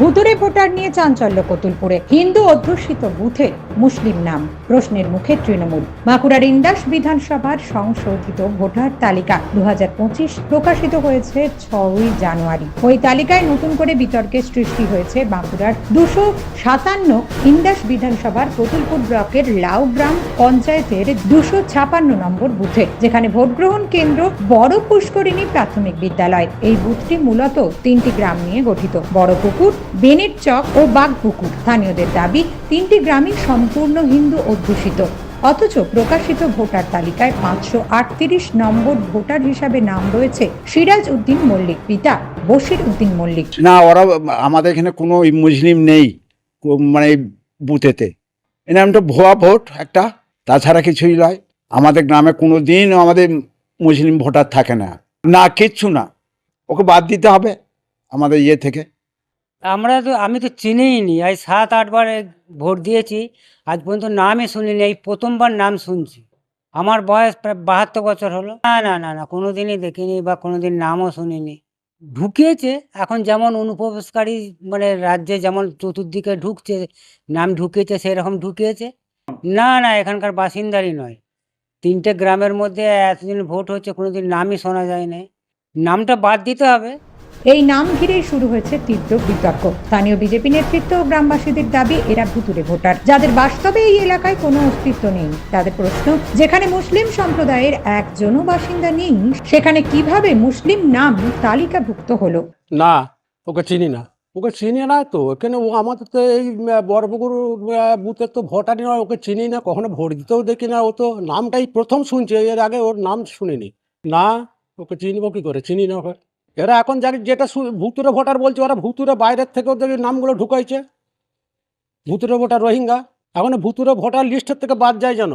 ভুতুরে ভোটার নিয়ে চাঞ্চল্য কতুলপুরে। হিন্দু অধ্যুষিত বুথে মুসলিম নাম। প্রশ্নের মুখে তৃণমূল। বাঁকুড়ার ইন্দাস বিধানসভার সংশোধিত ভোটার তালিকা দু হাজার পঁচিশ প্রকাশিত হয়েছে ছয়ই জানুয়ারি। ওই তালিকায় নতুন করে বিতর্কের সৃষ্টি হয়েছে বাঁকুড়ার দুশো সাতান্ন ইন্দাস বিধানসভার কতুলপুর ব্লকের লাউগ্রাম পঞ্চায়েতের দুশো ছাপান্ন নম্বর বুথে, যেখানে ভোটগ্রহণ কেন্দ্র বড় পুষ্করিণী প্রাথমিক বিদ্যালয়। এই বুথটি মূলত তিনটি গ্রাম নিয়ে গঠিত। বড় পুকুর বেনেট চক ও বাঘপুকুর স্থানীয়দের দাবি, তিনটি গ্রামই সম্পূর্ণ হিন্দু অধ্যুষিত। অথচ প্রকাশিত ভোটার তালিকায় পাঁচশো আটত্রিশ নম্বর ভোটার হিসাবে নাম রয়েছে সিরাজ উদ্দিন মল্লিক, পিতা বশির উদ্দিন মল্লিক। না, ওরা আমাদের এখানে কোনো মুসলিম নেই মানে বুথেতে। এ নামটা ভুয়া ভোট একটা, তাছাড়া কিছুই নয়। আমাদের গ্রামে কোনো দিন আমাদের মুসলিম ভোটার থাকে না। না, কিচ্ছু না। ওকে বাদ দিতে হবে আমাদের ইয়ে থেকে। আমরা তো, আমি তো চিনিই নি আজ সাত আটবার ভোট দিয়েছি। আজ পর্যন্ত নামই শুনিনি। এই প্রথমবার নাম শুনছি। আমার বয়স প্রায় বাহাত্তর বছর হলো। না না না না কোনো দিনই দেখিনি বা কোনো দিন নামও শুনিনি। ঢুকিয়েছে এখন যেমন অনুপ্রবেশকারী মানে রাজ্যে যেমন চতুর্দিকে ঢুকছে, নাম ঢুকিয়েছে সেরকম ঢুকিয়েছে না না, এখানকার বাসিন্দারই নয়। তিনটে গ্রামের মধ্যে এতদিন ভোট হচ্ছে কোনো দিন নামই শোনা যায় না নামটা বাদ দিতে হবে। এই নাম ঘিরেই শুরু হয়েছে তীব্র বিতর্ক। স্থানীয় বিজেপি নেতৃত্ব ও গ্রামবাসীদের দাবি এরা ভুতুরে ভোটার। যাদের বাস্তবে এই এলাকায় কোনো অস্তিত্ব নেই। তাদের প্রশ্ন যেখানে মুসলিম সম্প্রদায়ের একজনও বাসিন্দা নেই সেখানে কীভাবে মুসলিম নাম তালিকাভুক্ত হলো? না ওকে চিনি না। ওকে চিনি না তো এখানে ও আমাদের তো এই আহ, বড়পুকুর বুথের তো ভোটারই নয় ওকে চিনি না কখনো ভোট দিতেও দেখি না। ও তো নামটাই প্রথম শুনছে এর আগে ওর নাম শুনিনি। না ওকে চিনবো কি করে? চিনি না ওকে। এরা এখন জানি যেটা ভুতুরে ভোটার বলছে, ওরা ভুতুরে বাইরের থেকে ওদের নামগুলো ঢুকাইছে। ভুতুরে ভোটার রোহিঙ্গা। এখন ভুতুরে ভোটার লিস্টের থেকে বাদ যায় যেন।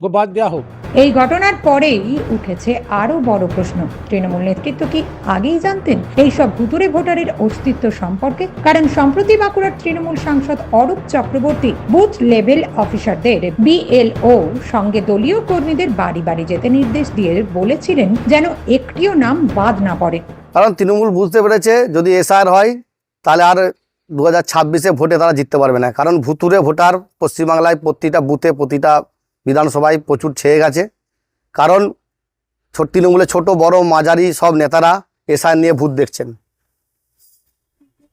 বাদ দেওয়া হোক। এই ঘটনার পরেই উঠেছে আরও বড় প্রশ্ন। তৃণমূল নেতৃত্ব কি আগেই জানতেন এই সব ভুতুরে ভোটারের অস্তিত্ব সম্পর্কে? কারণ সম্প্রতি বাঁকুড়ার তৃণমূল সাংসদ অরূপ চক্রবর্তী বুথ লেভেল অফিসারদের বিএলও সঙ্গে দলীয় কর্মীদের বাড়ি বাড়ি যেতে নির্দেশ দিয়ে বলেছিলেন যেন একটিও নাম বাদ না পড়ে। কারণ তৃণমূল বুঝতে পেরেছে, যদি এসআর হয়, তাহলে আর দু হাজার ছাব্বিশে ভোটে তারা জিততে পারবে না। কারণ ভুতুরে ভোটার পশ্চিমবাংলায় প্রতিটা বুথে প্রতিটা বিধানসভায় প্রচুর ছেয়ে গেছে। কারণ ছোট তৃণমূলের ছোট, বড়, মাঝারি সব নেতারা এসআর নিয়ে ভূত দেখছেন।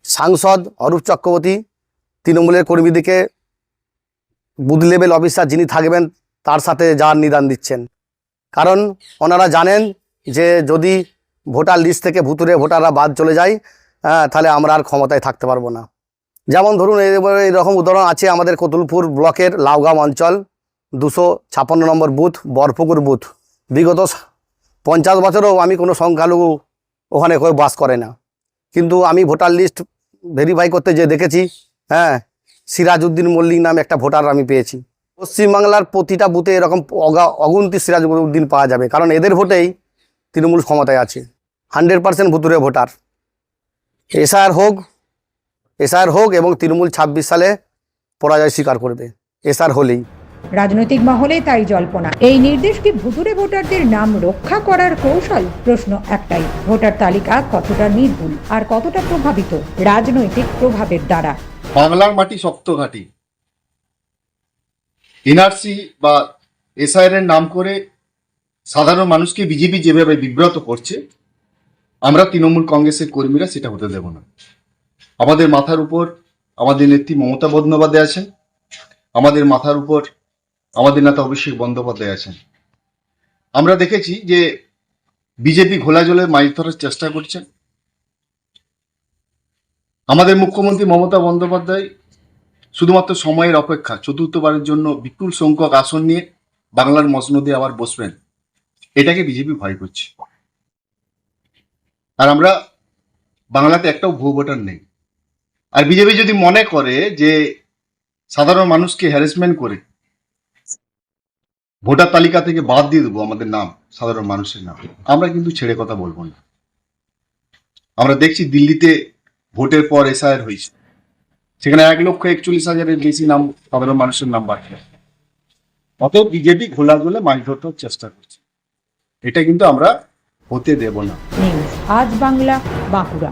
সাংসদ অরূপ চক্রবর্তী তৃণমূলের কর্মীদেরকে বুথ লেভেল অফিসার যিনি থাকবেন, তার সাথে যার নিদান দিচ্ছেন। কারণ ওনারা জানেন যে যদি ভোটার লিস্ট থেকে ভুতুরে ভোটাররা বাদ চলে যায় হ্যাঁ তাহলে আমরা আর ক্ষমতায় থাকতে পারব না। যেমন ধরুন এইরকম উদাহরণ আছে আমাদের কতুলপুর ব্লকের লাউগাম অঞ্চল। দুশো ছাপান্ন নম্বর বুথ বরপুকুর বুথ। বিগত পঞ্চাশ বছরেও আমি কোনো সংখ্যালঘু ওখানে কেউ বাস করে না। কিন্তু আমি ভোটার লিস্ট ভেরিফাই করতে যে দেখেছি হ্যাঁ সিরাজউদ্দিন মল্লিক নাম একটা ভোটার আমি পেয়েছি। পশ্চিমবাংলার প্রতিটা বুথে এরকম অগা, অগুন্তি সিরাজউদ্দিন পাওয়া যাবে, কারণ এদের ভোটেই তৃণমূল ক্ষমতায় আছে। হান্ড্রেড পার্সেন্ট ভুতুরে ভোটার। এসআর হোক এসআর হোক এবং তৃণমূল ছাব্বিশ সালে পরাজয় স্বীকার করবে। এসআর হলেই। রাজনৈতিক মহলে তাই জল্পনা। এই নির্দেশ কি ভুতুরে ভোটারদের নাম রক্ষা করার কৌশল? প্রশ্ন একটাই, ভোটার তালিকা কতটা নির্ভুল আর কতটা প্রভাবিত রাজনৈতিক প্রভাবের দ্বারা? বাংলার মাটি শক্ত ঘাটি। এনআরসি বা এসআইআর এর নাম করে সাধারণ মানুষকে বিজেপি যেভাবে বিব্রত করছে, আমরা তৃণমূল কংগ্রেসের কর্মীরা সেটা হতে দেব না। আমাদের মাথার উপর আমাদের নেত্রী মমতা বন্দ্যোপাধ্যায় আছেন, আমাদের মাথার উপর আমাদের নেতা অভিষেক বন্দ্যোপাধ্যায় আছেন। আমরা দেখেছি যে বিজেপি ঘোলা জলে মাছ ধরার চেষ্টা করছেন আমাদের মুখ্যমন্ত্রী মমতা বন্দ্যোপাধ্যায় শুধুমাত্র সময়ের অপেক্ষা চতুর্থবারের জন্য বিপুল সংখ্যক আসন নিয়ে বাংলার মসনদে আবার বসবেন। এটাকে বিজেপি ভয় করছে। আর আমরা বাংলাতে একটাও ভুয়ো ভোটার নেই। আর বিজেপি যদি মনে করে যে সাধারণ মানুষকে হ্যারাসমেন্ট করে ভোটার তালিকা থেকে বাদ দিয়ে দেবো আমাদের নাম, সাধারণ মানুষের নাম। আমরা কিন্তু ছেড়ে কথা বলব না। আমরা দেখছি দিল্লিতে ভোটের পর এসআইআর হয়েছে। সেখানে এক লক্ষ একচল্লিশ হাজারের বেশি নাম, সাধারণ মানুষের নাম বাকি অত বিজেপি ঘোলা গোলে মাছ ধরতে চেষ্টা করছে। এটা কিন্তু আমরা হতে দেব না। আজ বাংলা, বাঁকুড়া।